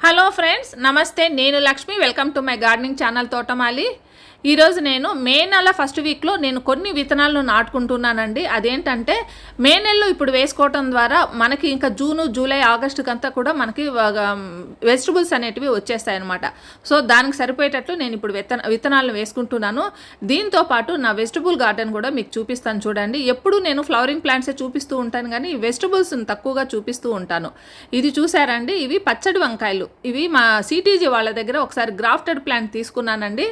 Hello friends నమస్తే నేను Lakshmi welcome to my gardening channel తోటమాలి ఈరోజు నేను మే నెల ఫస్ట్ వీక్లో నేను కొన్ని విత్తనాలను నాటుకుంటున్నానండి. అదేంటంటే మే నెలలో ఇప్పుడు వేసుకోవటం ద్వారా మనకి ఇంకా జూను జూలై ఆగస్టుకి అంతా కూడా మనకి వెజిటబుల్స్ అనేటివి వచ్చేస్తాయి అనమాట సో దానికి సరిపోయేటట్లు నేను ఇప్పుడు విత్తన విత్తనాలను వేసుకుంటున్నాను. దీంతో పాటు నా వెజిటబుల్ గార్డెన్ కూడా మీకు చూపిస్తాను చూడండి. ఎప్పుడు నేను ఫ్లవరింగ్ ప్లాంట్సే చూపిస్తూ ఉంటాను కానీ వెజిటబుల్స్ తక్కువగా చూపిస్తూ ఉంటాను. ఇది చూసారండి ఇవి పచ్చడి వంకాయలు. ఇవి మా సిటీజీ వాళ్ళ దగ్గర ఒకసారి గ్రాఫ్టెడ్ ప్లాంట్ తీసుకున్నానండి.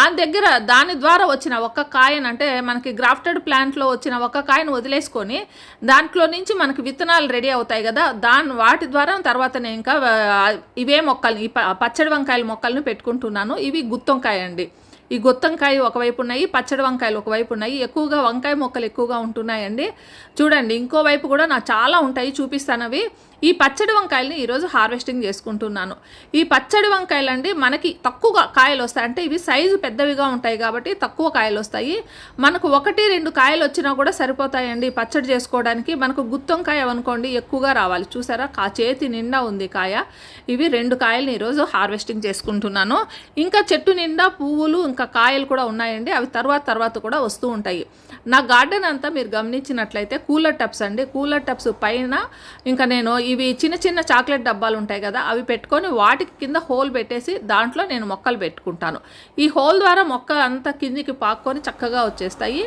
దాని దగ్గర దాని ద్వారా వచ్చిన ఒక్క కాయను అంటే మనకి గ్రాఫ్టెడ్ ప్లాంట్లో వచ్చిన ఒక్క కాయను వదిలేసుకొని దాంట్లో నుంచి మనకి విత్తనాలు రెడీ అవుతాయి కదా దాని వాటి ద్వారా తర్వాత నేను ఇంకా ఇవే మొక్కలు ఈ ప- పచ్చడి వంకాయల మొక్కలను పెట్టుకుంటున్నాను. ఇవి గుత్తొంకాయ అండి ఈ గొత్తంకాయ ఒకవైపు ఉన్నాయి పచ్చడి వంకాయలు ఒకవైపు ఉన్నాయి. ఎక్కువగా వంకాయ మొక్కలు ఎక్కువగా ఉంటున్నాయండి. చూడండి ఇంకోవైపు కూడా నా చాలా ఉంటాయి చూపిస్తాను అవి ఈ పచ్చడి వంకాయల్ని ఈరోజు హార్వెస్టింగ్ చేసుకుంటున్నాను. ఈ పచ్చడి వంకాయలు అండి మనకి తక్కువ కాయలు వస్తాయి. అంటే ఇవి సైజు పెద్దవిగా ఉంటాయి కాబట్టి తక్కువ కాయలు వస్తాయి. మనకు ఒకటి రెండు కాయలు వచ్చినా కూడా సరిపోతాయండి పచ్చడి చేసుకోవడానికి. మనకు గుత్తొంకాయ అనుకోండి ఎక్కువగా రావాలి. చూసారా? కా చేతి నిండా ఉంది కాయ. ఇవి రెండు కాయల్ని ఈరోజు హార్వెస్టింగ్ చేసుకుంటున్నాను. ఇంకా చెట్టు నిండా పువ్వులు ఇంకా కాయలు కూడా ఉన్నాయండి. అవి తర్వాత తర్వాత కూడా వస్తూ ఉంటాయి. నా గార్డెన్ అంతా మీరు గమనించినట్లయితే కూలర్ టబ్స్ అండి. కూలర్ టబ్స్ పైన ఇంకా నేను ఇవి చిన్న చిన్న చాక్లెట్ డబ్బాలు ఉంటాయి కదా అవి పెట్టుకొని వాటికి కింద హోల్ పెట్టేసి దాంట్లో నేను మొక్కలు పెట్టుకుంటాను. ఈ హోల్ ద్వారా మొక్క అంతా కిందికి పాక్కొని చక్కగా వచ్చేస్తాయి.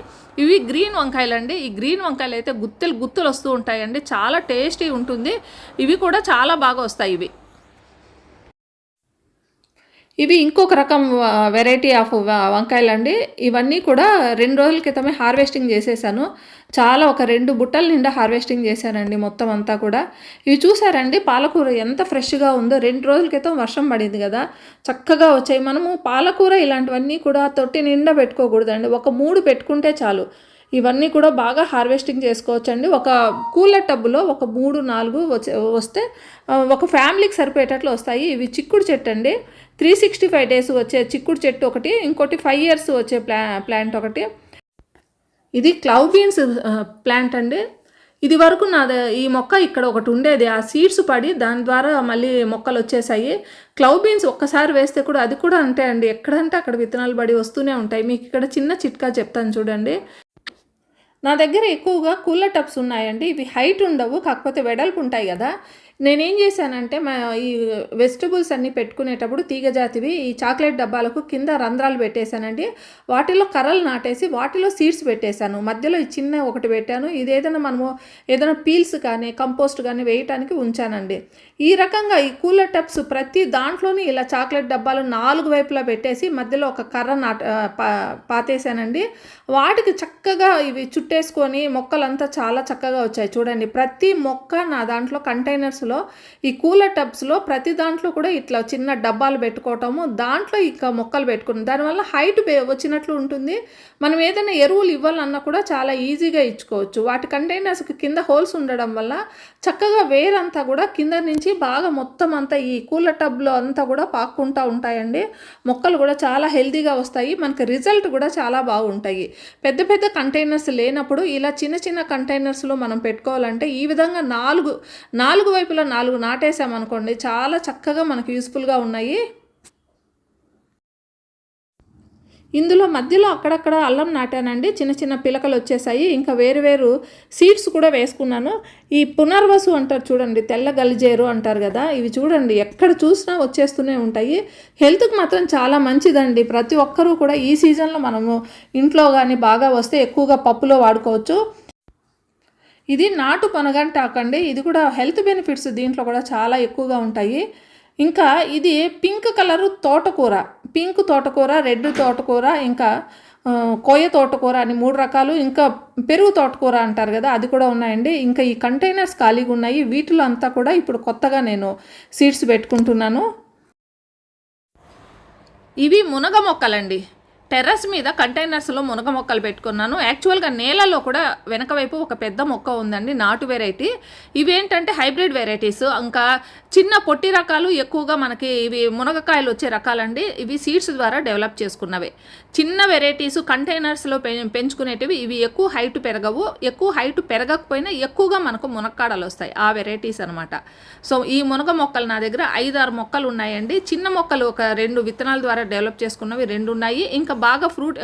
ఇవి గ్రీన్ వంకాయలు అండి ఈ గ్రీన్ వంకాయలు అయితే గుత్తులు గుత్తులు వస్తూ ఉంటాయండి. చాలా టేస్టీ ఉంటుంది. ఇవి కూడా చాలా బాగా వస్తాయి ఇవి. ఇవి ఇంకొక రకం వెరైటీ ఆఫ్ వంకాయలు అండి. ఇవన్నీ కూడా రెండు రోజుల క్రితమే హార్వెస్టింగ్ చేసేసాను. చాలా ఒక రెండు బుట్టల నిండా హార్వెస్టింగ్ చేశానండి మొత్తం అంతా కూడా. ఇవి చూసారండి పాలకూర ఎంత ఫ్రెష్గా ఉందో. రెండు రోజుల క్రితం వర్షం పడింది కదా. చక్కగా వచ్చాయి. మనము పాలకూర ఇలాంటివన్నీ కూడా తొట్టి నిండా పెట్టుకోకూడదండి. ఒక మూడు పెట్టుకుంటే చాలు. ఇవన్నీ కూడా బాగా హార్వెస్టింగ్ చేసుకోవచ్చండి. ఒక కూలర్ టబ్బులో ఒక మూడు నాలుగు వచ్చే వస్తే ఒక ఫ్యామిలీకి సరిపోయేటట్లు వస్తాయి. ఇవి చిక్కుడు చెట్టు అండి. త్రీ సిక్స్టీ ఫైవ్ డేస్ వచ్చే చిక్కుడు చెట్టు ఒకటి ఇంకోటి ఫైవ్ ఇయర్స్ వచ్చే ప్లా ప్లాంట్ ఒకటి. ఇది క్లౌ బీన్స్ ప్లాంట్ అండి. ఇది వరకు నాది ఈ మొక్క ఇక్కడ ఒకటి ఉండేది. ఆ సీడ్స్ పడి దాని ద్వారా మళ్ళీ మొక్కలు వచ్చేసాయి. క్లౌ బీన్స్ ఒక్కసారి వేస్తే కూడా అది కూడా అంతే అండి. ఎక్కడంటే అక్కడ విత్తనాలు పడి వస్తూనే ఉంటాయి. మీకు ఇక్కడ చిన్న చిట్కా చెప్తాను చూడండి. నా దగ్గర ఎక్కువగా కూలర్ టబ్స్ ఉన్నాయండి. ఇవి హైట్ ఉండవు కాకపోతే వెడల్పు ఉంటాయి కదా. నేనేం చేశానంటే మా ఈ వెజిటబుల్స్ అన్నీ పెట్టుకునేటప్పుడు తీగ జాతివి ఈ చాక్లెట్ డబ్బాలకు కింద రంధ్రాలు పెట్టేశానండి. వాటిలో కర్రలు నాటేసి వాటిలో సీడ్స్ పెట్టేశాను. మధ్యలో ఈ చిన్న ఒకటి పెట్టాను. ఇది ఏదైనా మనము ఏదైనా పీల్స్ కానీ కంపోస్ట్ కానీ వేయటానికి ఉంచానండి. ఈ రకంగా ఈ కూలర్ టబ్స్ ప్రతి దాంట్లోని ఇలా చాక్లెట్ డబ్బాలు నాలుగు వైపులా పెట్టేసి మధ్యలో ఒక కర్ర నాట పా పాతేశానండి. వాటికి చక్కగా ఇవి చుట్టేసుకొని మొక్కలంతా చాలా చక్కగా వచ్చాయి. చూడండి ప్రతి మొక్క నా దాంట్లో కంటైనర్స్లో ఈ కూలర్ టబ్స్లో ప్రతి దాంట్లో కూడా ఇట్లా చిన్న డబ్బాలు పెట్టుకోవటము దాంట్లో ఇక మొక్కలు పెట్టుకుని దానివల్ల హైట్ వచ్చినట్లు ఉంటుంది. మనం ఏదైనా ఎరువులు ఇవ్వాలన్నా కూడా చాలా ఈజీగా ఇచ్చుకోవచ్చు. వాటి కంటైనర్స్కి కింద హోల్స్ ఉండడం వల్ల చక్కగా వేరంతా కూడా కింద నుంచి బాగా మొత్తం అంతా ఈ కూలర్ టబ్లో అంతా కూడా పాక్కుంటూ ఉంటాయండి. మొక్కలు కూడా చాలా హెల్తీగా వస్తాయి. మనకి రిజల్ట్ కూడా చాలా బాగుంటాయి. పెద్ద పెద్ద కంటైనర్స్ లేనప్పుడు ఇలా చిన్న చిన్న కంటైనర్స్లో మనం పెట్టుకోవాలంటే ఈ విధంగా నాలుగు నాలుగు వైపు వైపులా నాలుగు నాటేసామనుకోండి చాలా చక్కగా మనకు యూస్ఫుల్గా ఉన్నాయి. ఇందులో మధ్యలో అక్కడక్కడ అల్లం నాటానండి చిన్న చిన్న పిలకలు వచ్చేసాయి ఇంకా వేరు వేరు సీడ్స్ కూడా వేసుకున్నాను. ఈ పునర్వసు అంటారు చూడండి తెల్ల గలిజేరు అంటారు కదా ఇవి చూడండి ఎక్కడ చూసినా వచ్చేస్తూనే ఉంటాయి. హెల్త్కి మాత్రం చాలా మంచిదండి ప్రతి ఒక్కరూ కూడా ఈ సీజన్లో మనము ఇంట్లో కానీ బాగా వస్తే ఎక్కువగా పప్పులో వాడుకోవచ్చు. ఇది నాటు పనగంటాకండి. ఇది కూడా హెల్త్ బెనిఫిట్స్ దీంట్లో కూడా చాలా ఎక్కువగా ఉంటాయి. ఇంకా ఇది పింక్ కలరు తోటకూర. పింక్ తోటకూర రెడ్ తోటకూర ఇంకా కోయ తోటకూర అని మూడు రకాలు. ఇంకా పెరుగు తోటకూర అంటారు కదా అది కూడా ఉన్నాయండి. ఇంకా ఈ కంటైనర్స్ ఖాళీగా ఉన్నాయి. వీటిలో అంతా కూడా ఇప్పుడు కొత్తగా నేను సీడ్స్ పెట్టుకుంటున్నాను. ఇవి మునగ మొక్కలండి. టెర్రస్ మీద కంటైనర్స్లో మునగ మొక్కలు పెట్టుకున్నాను. యాక్చువల్గా నేలలో కూడా వెనక వైపు ఒక పెద్ద మొక్క ఉందండి నాటు వెరైటీ. ఇవేంటంటే హైబ్రిడ్ వెరైటీస్. ఇంకా చిన్న పొట్టి రకాలు ఎక్కువగా మనకి ఇవి మునగకాయలు వచ్చే రకాలండి. ఇవి సీడ్స్ ద్వారా డెవలప్ చేసుకున్నవే. చిన్న వెరైటీస్ కంటైనర్స్లో పె పెంచుకునేటివి ఇవి ఎక్కువ హైట్ పెరగవు. ఎక్కువ హైట్ పెరగకపోయినా ఎక్కువగా మనకు మునక్కాడలు వస్తాయి. ఆ వెరైటీస్ అనమాట సో ఈ మునగ మొక్కలు నా దగ్గర ఐదు ఆరు మొక్కలు ఉన్నాయండి. చిన్న మొక్కలు ఒక రెండు విత్తనాల ద్వారా డెవలప్ చేసుకున్నవి రెండు ఉన్నాయి. ఇంకా బాగా ఫ్రూట్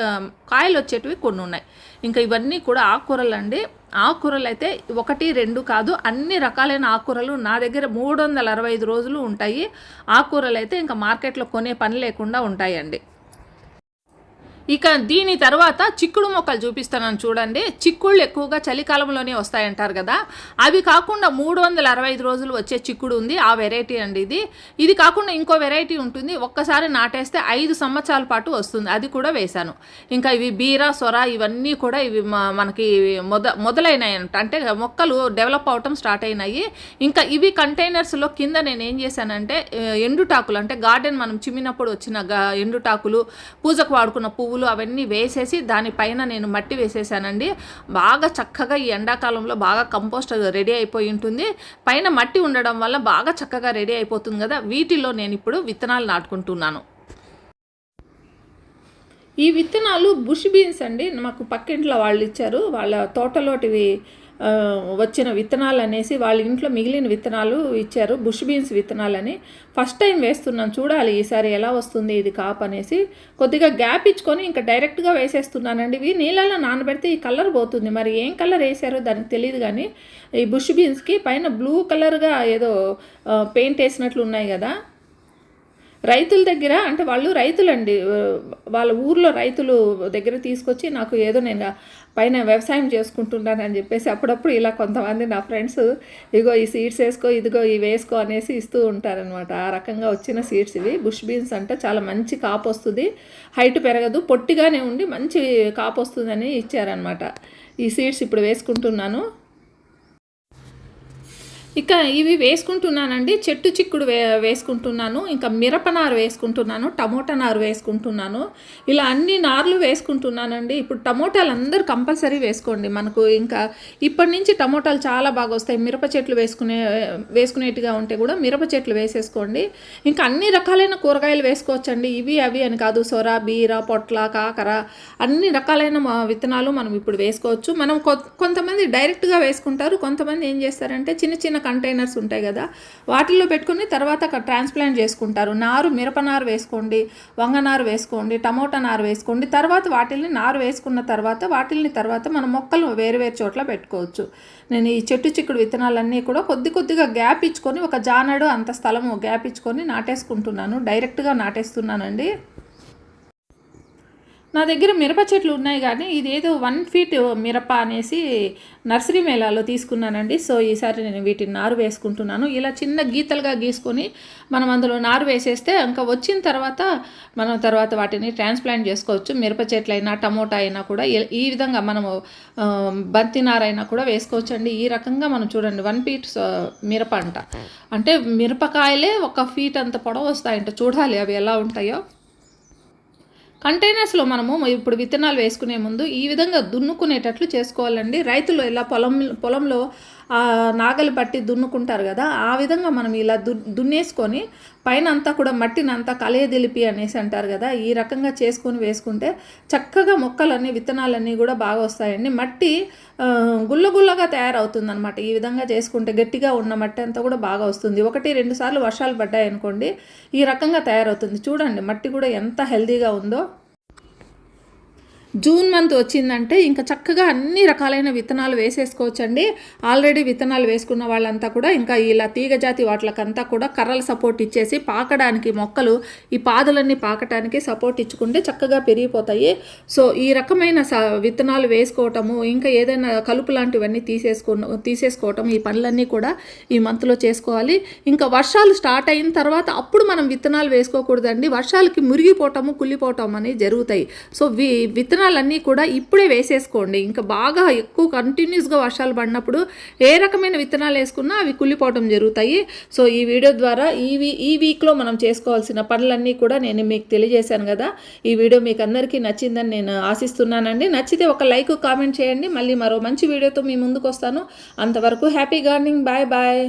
కాయలు వచ్చేటివి కొన్ని ఉన్నాయి ఇంకా ఇవన్నీ కూడా ఆకుకూరలు అండి ఆకుకూరలు అయితే ఒకటి రెండు కాదు అన్ని రకాలైన ఆకుకూరలు నా దగ్గర మూడు వందల అరవై ఐదు రోజులు ఉంటాయి. ఆకుకూరలు అయితే ఇంకా మార్కెట్లో కొనే పని లేకుండా ఉంటాయండి. ఇక దీని తర్వాత చిక్కుడు మొక్కలు చూపిస్తానని చూడండి. చిక్కుళ్ళు ఎక్కువగా చలికాలంలోనే వస్తాయంటారు కదా. అవి కాకుండా మూడు వందల అరవై ఐదు రోజులు వచ్చే చిక్కుడు ఉంది. ఆ వెరైటీ అండి ఇది. ఇది కాకుండా ఇంకో వెరైటీ ఉంటుంది. ఒక్కసారి నాటేస్తే ఐదు సంవత్సరాల పాటు వస్తుంది. అది కూడా వేశాను. ఇంకా ఇవి బీర సొర ఇవన్నీ కూడా ఇవి మనకి మొద మొదలైనాయి అంటే మొక్కలు డెవలప్ అవటం స్టార్ట్ అయినాయి. ఇంకా ఇవి కంటైనర్స్లో కింద నేను ఏం చేశానంటే ఎండుటాకులు అంటే గార్డెన్ మనం చిమ్మినప్పుడు వచ్చిన గా ఎండుటాకులు పూజకు వాడుకున్న పువ్వులు అవన్నీ వేసేసి దానిపైన నేను మట్టి వేసేసానండి. బాగా చక్కగా ఈ ఎండాకాలంలో బాగా కంపోస్ట్ రెడీ అయిపోయి ఉంటుంది. పైన మట్టి ఉండడం వల్ల బాగా చక్కగా రెడీ అయిపోతుంది కదా. వీటిలో నేను ఇప్పుడు విత్తనాలు నాటుకుంటున్నాను. ఈ విత్తనాలు బుష్ బీన్స్ అండి. మాకు పక్కింట్లో వాళ్ళు ఇచ్చారు. వాళ్ళ తోటలోటివి వచ్చిన విత్తనాలు అనేసి వాళ్ళ ఇంట్లో మిగిలిన విత్తనాలు ఇచ్చారు బుష్ బీన్స్ విత్తనాలని. ఫస్ట్ టైం వేస్తున్నాను చూడాలి ఈసారి ఎలా వస్తుంది ఇది కాప్ అనేసి. కొద్దిగా గ్యాప్ ఇచ్చుకొని ఇంకా డైరెక్ట్గా వేసేస్తున్నానండి. ఇవి నీళ్ళలో నానబెడితే ఈ కలర్ పోతుంది. మరి ఏం కలర్ వేసారో దానికి తెలియదు కానీ ఈ బుష్ బీన్స్కి పైన బ్లూ కలర్గా ఏదో పెయింట్ వేసినట్లు ఉన్నాయి కదా. రైతుల దగ్గర అంటే వాళ్ళు రైతులండి. వాళ్ళ ఊర్లో రైతులు దగ్గర తీసుకొచ్చి నాకు ఏదో నేను పైన వ్యవసాయం చేసుకుంటున్నాను అని చెప్పేసి అప్పుడప్పుడు ఇలా కొంతమంది నా ఫ్రెండ్స్ ఇగో ఈ సీడ్స్ వేసుకో ఇదిగో ఇవి వేసుకో అనేసి ఇస్తూ ఉంటారనమాట ఆ రకంగా వచ్చిన సీడ్స్ ఇవి. బుష్ బీన్స్ అంటే చాలా మంచి కాపు వస్తుంది. హైట్ పెరగదు. పొట్టిగానే ఉండి మంచి కాపు వస్తుందని ఇచ్చారనమాట ఈ సీడ్స్ ఇప్పుడు వేసుకుంటున్నాను. ఇక ఇవి వేసుకుంటున్నానండి. చెట్టు చిక్కుడు వే వేసుకుంటున్నాను. ఇంకా మిరపనారు వేసుకుంటున్నాను. టమోటా నారు వేసుకుంటున్నాను. ఇలా అన్ని నార్లు వేసుకుంటున్నానండి. ఇప్పుడు టమోటాలు అందరూ కంపల్సరీ వేసుకోండి. మనకు ఇంకా ఇప్పటి నుంచి టమోటాలు చాలా బాగా వస్తాయి. మిరప చెట్లు వేసుకునే వేసుకునేట్టుగా ఉంటే కూడా మిరప చెట్లు వేసేసుకోండి. ఇంకా అన్ని రకాలైన కూరగాయలు వేసుకోవచ్చండి. ఇవి అవి అని కాదు. సొర బీర పొట్ల కాకర అన్ని రకాలైన విత్తనాలు మనం ఇప్పుడు వేసుకోవచ్చు. మనం కొంతమంది డైరెక్ట్గా వేసుకుంటారు. కొంతమంది ఏం చేస్తారంటే చిన్న చిన్న కంటైనర్స్ ఉంటాయి కదా వాటిల్లో పెట్టుకుని తర్వాత ట్రాన్స్ప్లాంట్ చేసుకుంటారు. నారు మిరప నారు వేసుకోండి వంగ నారు వేసుకోండి టమోటా నారు వేసుకోండి తర్వాత వాటిల్ని నారు వేసుకున్న తర్వాత వాటిల్ని తర్వాత మన మొక్కలు వేరు వేరు చోట్ల పెట్టుకోవచ్చు. నేను ఈ చెట్టు చిక్కుడు విత్తనాలన్నీ కూడా కొద్ది కొద్దిగా గ్యాప్ ఇచ్చుకొని ఒక జానడు అంత స్థలము గ్యాప్ ఇచ్చుకొని నాటేసుకుంటున్నాను. డైరెక్ట్గా నాటేస్తున్నానండి. నా దగ్గర మిరప చెట్లు ఉన్నాయి కానీ ఇదేదో వన్ ఫీట్ మిరప అనేసి నర్సరీ మేళాలో తీసుకున్నానండి. సో ఈసారి నేను వీటిని నారు వేసుకుంటున్నాను. ఇలా చిన్న గీతలుగా గీసుకొని మనం అందులో నారు వేసేస్తే ఇంకా వచ్చిన తర్వాత మనం తర్వాత వాటిని ట్రాన్స్ప్లాంట్ చేసుకోవచ్చు. మిరప చెట్లైనా టమోటా అయినా కూడా ఈ- విధంగా మనము బంతి నారైనా కూడా వేసుకోవచ్చు అండి ఈ రకంగా మనం చూడండి వన్ ఫీట్ మిరప అంట. అంటే మిరపకాయలే ఒక ఫీట్ అంత పొడవు వస్తాయంట. చూడాలి అవి ఎలా ఉంటాయో. కంటైనర్స్లో మనము ఇప్పుడు విత్తనాలు వేసుకునే ముందు ఈ విధంగా దున్నుకునేటట్లు చేసుకోవాలండి. రైతులు ఇలా పొలం పొలంలో నాగలి పట్టి దున్నుకుంటారు కదా ఆ విధంగా మనం ఇలా దు దున్నేసుకొని పైన అంతా కూడా మట్టిని అంతా కలయదిలిపి అనేసి అంటారు కదా ఈ రకంగా చేసుకొని వేసుకుంటే చక్కగా మొక్కలన్నీ విత్తనాలన్నీ కూడా బాగా వస్తాయండి. మట్టి గుల్లగుల్లగా తయారవుతుంది అనమాట ఈ విధంగా చేసుకుంటే గట్టిగా ఉన్న మట్టి అంతా కూడా బాగా వస్తుంది. ఒకటి రెండు సార్లు వర్షాలు పడ్డాయి అనుకోండి ఈ రకంగా తయారవుతుంది. చూడండి మట్టి కూడా ఎంత హెల్తీగా ఉందో. జూన్ మంత్ వచ్చిందంటే ఇంకా చక్కగా అన్ని రకాలైన విత్తనాలు వేసేసుకోవచ్చండి. ఆల్రెడీ విత్తనాలు వేసుకున్న వాళ్ళంతా కూడా ఇంకా ఇలా తీగజాతి వాటికంతా కూడా కర్రల సపోర్ట్ ఇచ్చేసి పాకడానికి మొక్కలు ఈ పాదులన్నీ పాకడానికి సపోర్ట్ ఇచ్చుకుంటే చక్కగా పెరిగిపోతాయి. సో ఈ రకమైన స విత్తనాలు వేసుకోవటము ఇంకా ఏదైనా కలుపు లాంటివన్నీ తీసేసుకున్న తీసేసుకోవటం ఈ పనులన్నీ కూడా ఈ మంత్లో చేసుకోవాలి. ఇంకా వర్షాలు స్టార్ట్ అయిన తర్వాత అప్పుడు మనం విత్తనాలు వేసుకోకూడదండి. వర్షాలకి మురిగిపోవటము కుళ్ళిపోవటం అనేవి జరుగుతాయి. సో వి విత్తనాలు విత్తనాలన్నీ కూడా ఇప్పుడే వేసేసుకోండి. ఇంకా బాగా ఎక్కువ కంటిన్యూస్గా వర్షాలు పడినప్పుడు ఏ రకమైన విత్తనాలు వేసుకున్నా అవి కుళ్ళిపోవటం జరుగుతాయి. సో ఈ వీడియో ద్వారా ఈ వీ ఈ వీక్లో మనం చేసుకోవాల్సిన పనులన్నీ కూడా నేను మీకు తెలియజేశాను కదా. ఈ వీడియో మీకు అందరికీ నచ్చిందని నేను ఆశిస్తున్నానండి. నచ్చితే ఒక లైక్ కామెంట్ చేయండి. మళ్ళీ మరో మంచి వీడియోతో మీ ముందుకు వస్తాను అంతవరకు హ్యాపీ గార్డెనింగ్. Bye bye.